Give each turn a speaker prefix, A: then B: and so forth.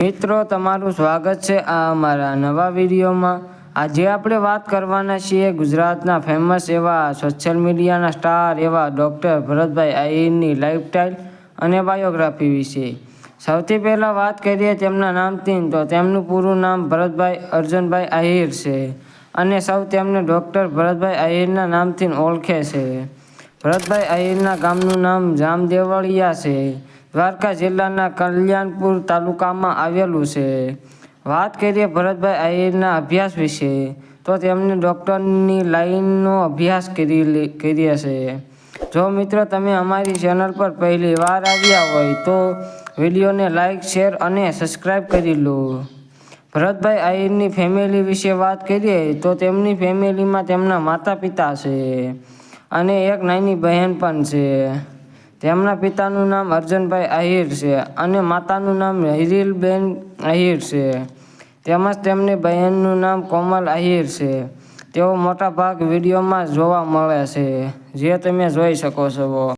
A: મિત્રો, તમારું સ્વાગત છે આ અમારા નવા વિડીયોમાં. આજે આપણે વાત કરવાના છીએ ગુજરાતના ફેમસ એવા સોશિયલ મીડિયાના સ્ટાર એવા ડૉક્ટર ભરતભાઈ આહિરની લાઈફસ્ટાઈલ અને બાયોગ્રાફી વિશે. સૌથી પહેલાં વાત કરીએ તેમના નામથી, તો તેમનું પૂરું નામ ભરતભાઈ અર્જુનભાઈ આહિર છે અને સૌ તેમને ડૉક્ટર ભરતભાઈ આહિરના નામથી ઓળખે છે. ભરતભાઈ આહિરના ગામનું નામ જામદેવળિયા છે. દ્વારકા જિલ્લાના કલ્યાણપુર તાલુકામાં આવેલું છે. વાત કરીએ ભરતભાઈ આહિરના અભ્યાસ વિશે, તો તેમણે ડૉક્ટરની લાઈનનો અભ્યાસ કરી કર્યો છે. જો મિત્રો તમે અમારી ચેનલ પર પહેલી વાર આવ્યા હોય, તો વિડીયોને લાઇક શેર અને સબસ્ક્રાઈબ કરી લો. ભરતભાઈ આહિરની ફેમિલી વિશે વાત કરીએ, તો તેમની ફેમિલીમાં તેમના માતા પિતા છે અને એક નાની બહેન પણ છે. તેમના પિતાનું નામ અર્જુનભાઈ આહિર છે અને માતાનું નામ હિરીલબેન આહિર છે. તેમજ તેમની બહેનનું નામ કોમલ આહિર છે. તેઓ મોટા ભાગ વિડીયોમાં જોવા મળે છે. જે તમે જોઈ શકો છો.